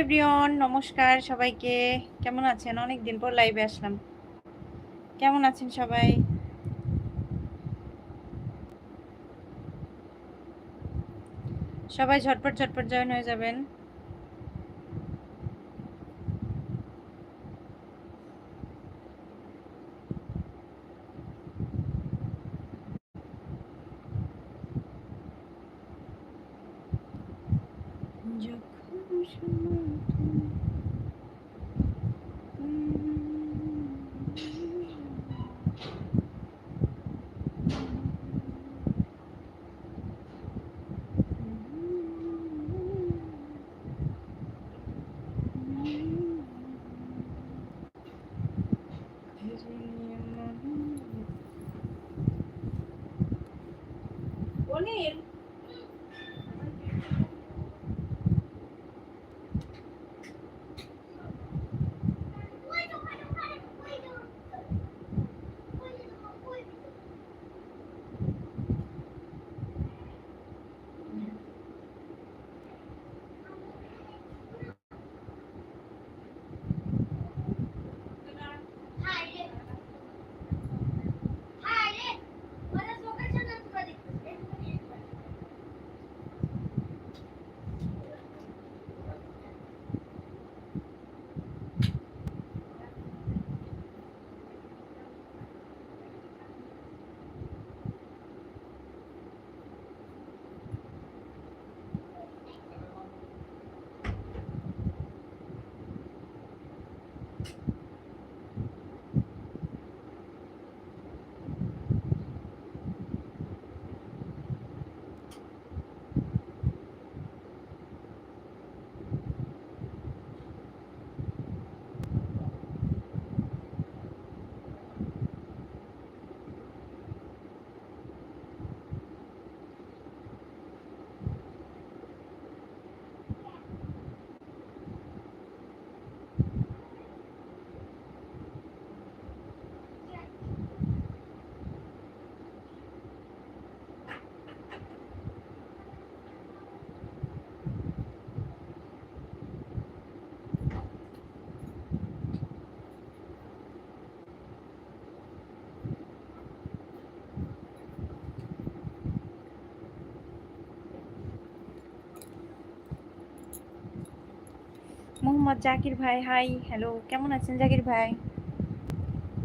Everyone, নমস্কার সবাইকে। কেমন আছেন? অনেক দিন পর লাইভে আসলাম। কেমন আছেন সবাই? সবাই ঝটপট ঝটপট জয়েন হয়ে যাবেন। মোহাম্মদ জাকির ভাই হাই হ্যালো কেমন আছেন জাকির ভাই?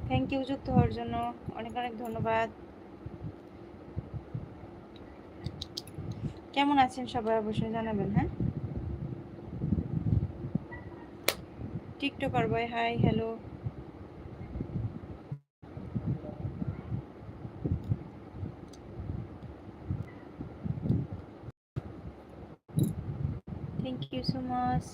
থ্যাংক ইউ যুক্ত হওয়ার জন্য, অনেক অনেক ধন্যবাদ। কেমন আছেন সবাই অবশ্যই জানাবেন হ্যাঁ? টিকটকার ভাই hi hello thank you so much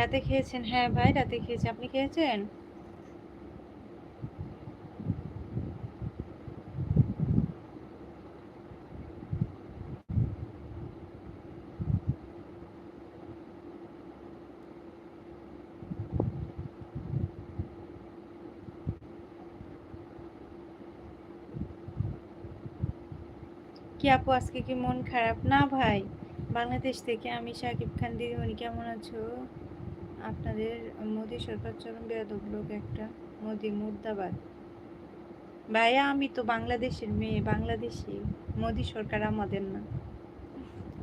রাতে খেয়েছেন? হ্যাঁ ভাই, রাতে খেয়েছি। আপনি খেয়েছেন? কি আপু, আজকে কি মন খারাপ? না ভাই, বাংলাদেশ থেকে আমি সাকিব খান, দিদিমণি কেমন আছো? আপনাদের মোদি সরকার চরম বেয়াদব লোক একটা, মোদি মুর্দাবাদ। ভাইয়া, আমি তো বাংলাদেশের মেয়ে, বাংলাদেশি। মোদি সরকার আমাদের না।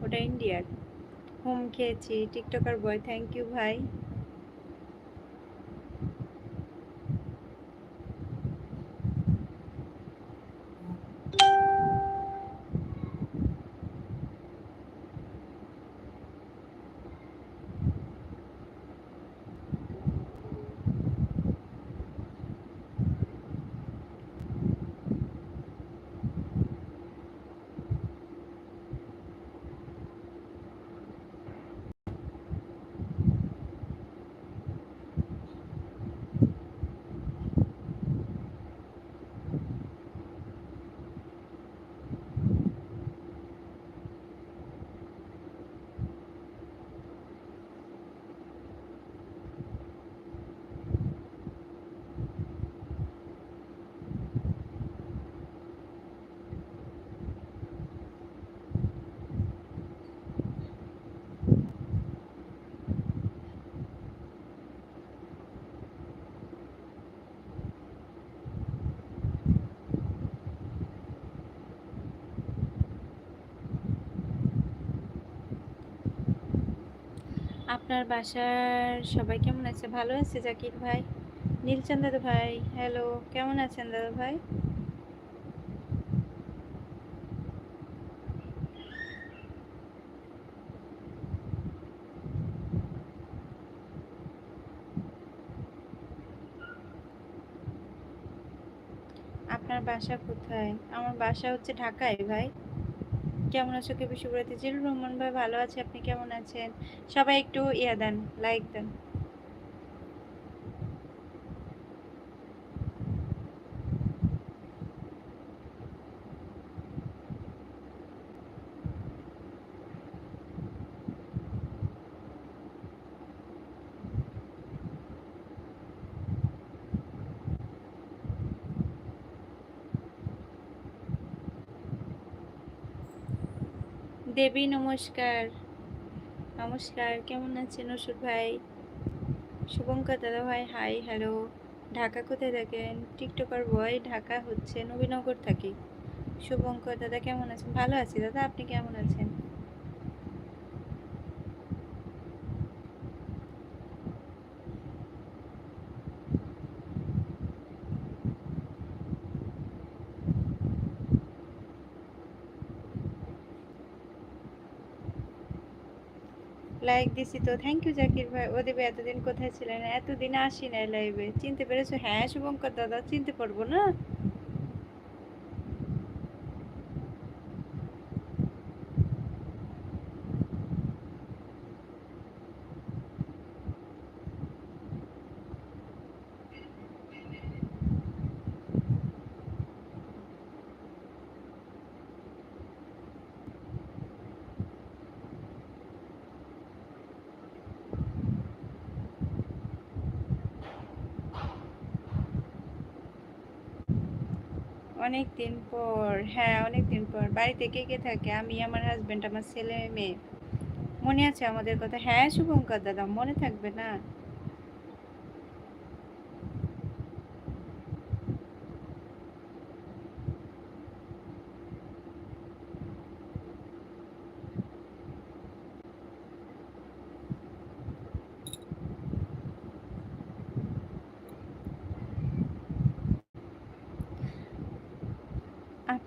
ওটা ইন্ডিয়ার। হোম খেয়েছি। টিকটকার বয় থ্যাংক ইউ ভাই। আপনার বাসার সবাই কেমন আছে? ভালো আছে জাকির ভাই? নীলচন্দ দাদা ভাই হ্যালো কেমন আছেন দাদা ভাই? আপনার বাসা কোথায়? আমার বাসা হচ্ছে ঢাকায় ভাই। কেমন আছো? কেবি বিশ্বভারতী জিলুর রহমান ভাই ভালো আছে, আপনি কেমন আছেন? সবাই একটু ইয়া দেন লাইক দেন। দেবী, নমস্কার। নমস্কার, কেমন আছেন ওষুধ ভাই? শুভঙ্কর দাদা ভাই হাই হ্যালো ঢাকা কোথায় থাকেন? টিকটকার বয় ঢাকা হচ্ছে নবীনগর থাকি। শুভঙ্কর দাদা, কেমন আছেন? ভালো আছি। দাদা, আপনি কেমন আছেন? লাইক দিছি তো। থ্যাংক ইউ জাকির ভাই। ও দেবে এতদিন কোথায় ছিলেন? এতদিন আসি নাই লাইভে চিনতে পেরেছ? হ্যাঁ শুভঙ্কর দাদা, চিনতে পারব না? অনেক দিন পর হ্যাঁ অনেক দিন পর। বাড়িতে কে কে থাকে? আমি, আমার হাজব্যান্ড আমার ছেলে, মেয়ে। মনে আছে আমাদের কথা? হ্যাঁ শুভঙ্কর দাদা, মনে থাকবে না?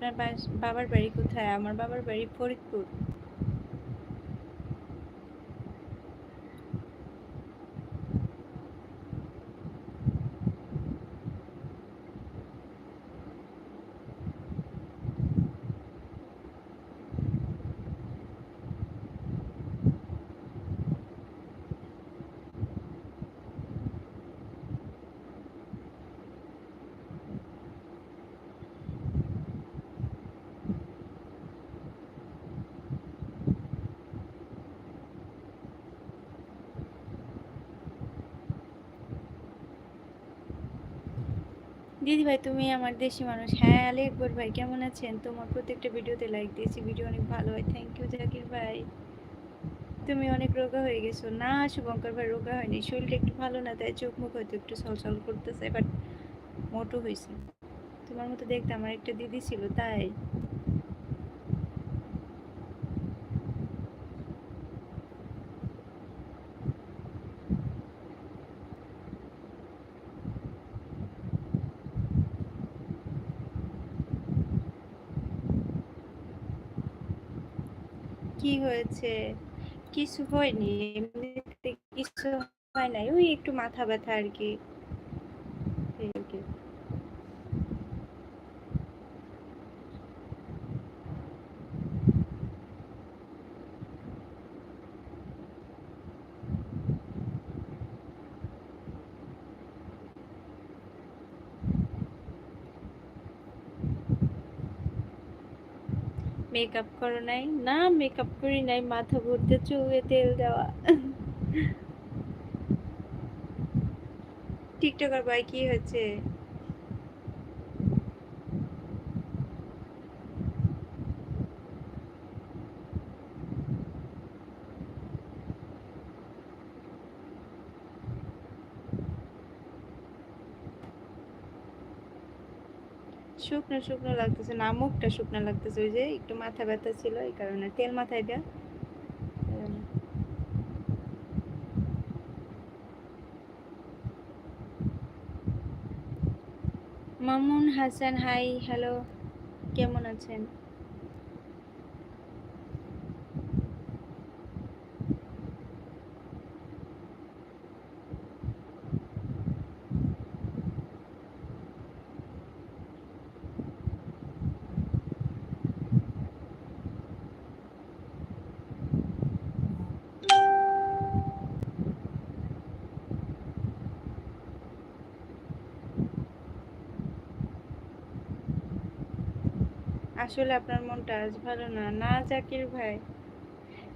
আপনার বাবার বাড়ি কোথায়? আমার বাবার বাড়ি ফরিদপুর। দিদি ভাই, তুমি আমার দেশি মানুষ। হ্যাঁ আলে একবার ভাই, কেমন আছেন? তোমার প্রত্যেকটা ভিডিওতে লাইক দিয়েছি ভিডিও অনেক ভালো হয়। থ্যাংক ইউ জাকির ভাই। তুমি অনেক রোগা হয়ে গেছো। না, শুভঙ্কর ভাই, রোগা হয়নি। শরীরটা একটু ভালো না, তাই চোখ মুখ হয়তো একটু সলসল করতেছে বাট মোটো হয়েছে তোমার মতো দেখতে আমার একটা দিদি ছিল, তাই কি হয়েছে। কিছু হয়নি এমনিতে কিছু হয় নাই ওই একটু মাথা ব্যথা আর কি। মেকআপ করো নাই? না, মেকআপ করি নাই। মাথা ভরতে চুলে তেল দেওয়া। টিকটকার ভাই, কি হচ্ছে শুকনো শুকনো লাগতেছে, না, মুখটা শুকনো লাগতেছে, ওই যে একটু মাথা ব্যথা ছিল, এই কারণে তেল মাথায় দেওয়া মামুন হাসান, হাই, হ্যালো, কেমন আছেন? আসলে আপনার মনটা আজ ভালো না। না, জাকির ভাই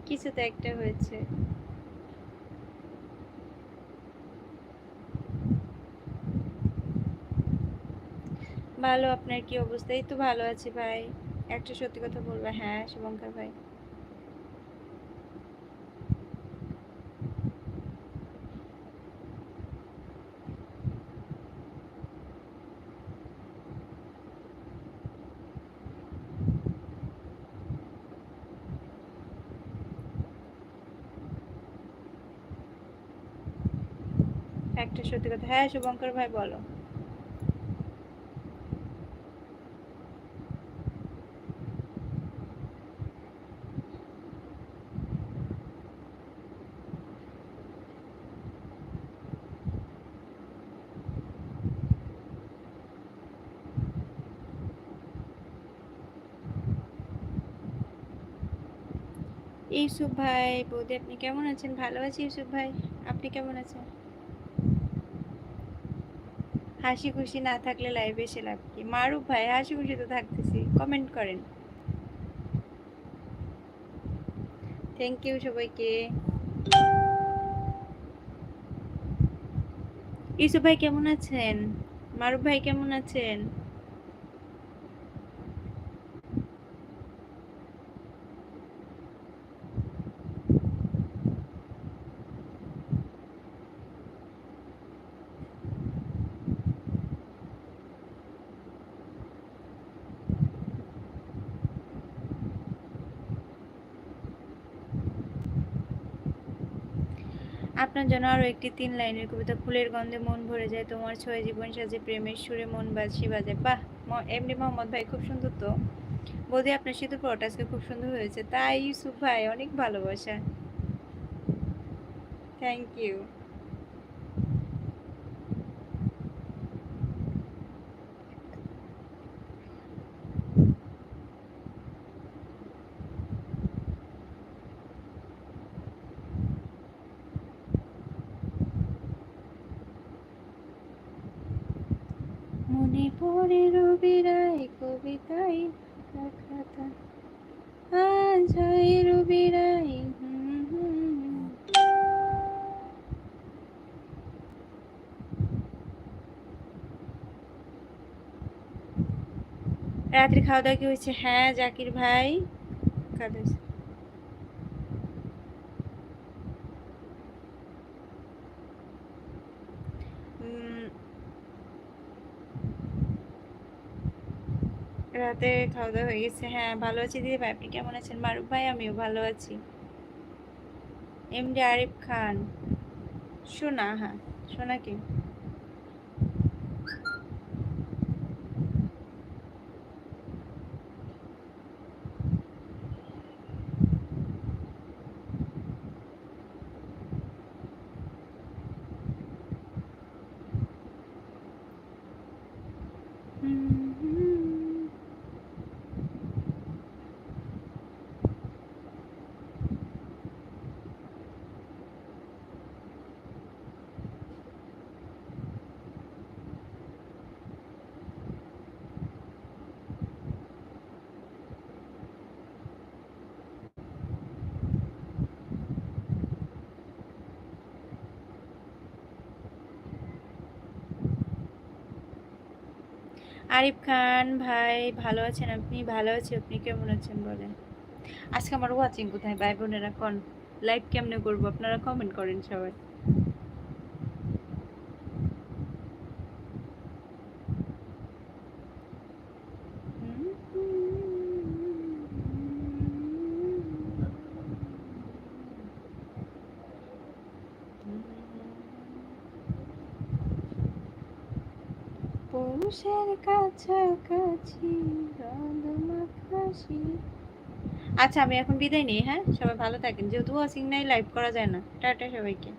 কিছু তো একটা হয়েছে। ভালো, আপনার কি অবস্থা? এই তো ভালো আছি ভাই। একটা সত্যি কথা বলব। হ্যাঁ শুভঙ্কর ভাই। একটা সত্যি কথা। হ্যাঁ শুভঙ্কর ভাই, বলো। ইউসুফ ভাই, বৌদি, আপনি কেমন আছেন? ভালো আছি ইউসুফ ভাই, আপনি কেমন আছেন? হাসি খুশি না থাকলে লাইভ এসে লাভ কি? মারুফ ভাই হাসি খুশি তো থাকতেছি। কমেন্ট করেন। থ্যাংক ইউ সবাইকে। ইসু ভাই কেমন আছেন? মারুফ ভাই কেমন আছেন? আপনার জন্য আরও একটি তিন লাইনের কবিতা, ফুলের গন্ধে মন ভরে যায়, তোমার ছয় জীবন সাজে, প্রেমের সুরে মন বাজি বাজে বাহ এমনি মোহাম্মদ ভাই খুব সুন্দর তো। বোধে আপনার সেতু পরোটা আজকে খুব সুন্দর হয়েছে। তাই ইউসুফ ভাই, অনেক ভালোবাসা। থ্যাংক ইউ রাত্রি খাওয়া দাওয়া কি হয়েছে? হ্যাঁ জাকির ভাই। খাওয়া রাতে খাওয়া দাওয়া হয়ে গেছে। হ্যাঁ ভালো আছি দিদি ভাই। আপনি কেমন আছেন? মারুফ ভাই, আমিও ভালো আছি। এমডি আরিফ খান। সোনা হ্যাঁ সোনা কি? আরিফ খান, ভাই, ভালো আছেন আপনি? ভালো আছেন আপনি কেমন আছেন বলেন? আজকে আমার ওয়াচিং কোথায়? ভাই বোনেরা কন? লাইভ কেমনে করব? আপনারা কমেন্ট করেন সবাই। পৌষের কাছাকাছি আচ্ছা আমি এখন বিদায় নিই হ্যাঁ? সবাই ভালো থাকেন। যেহেতু ওয়াচিং নাই লাইভ করা যায় না। টাটা সবাইকে।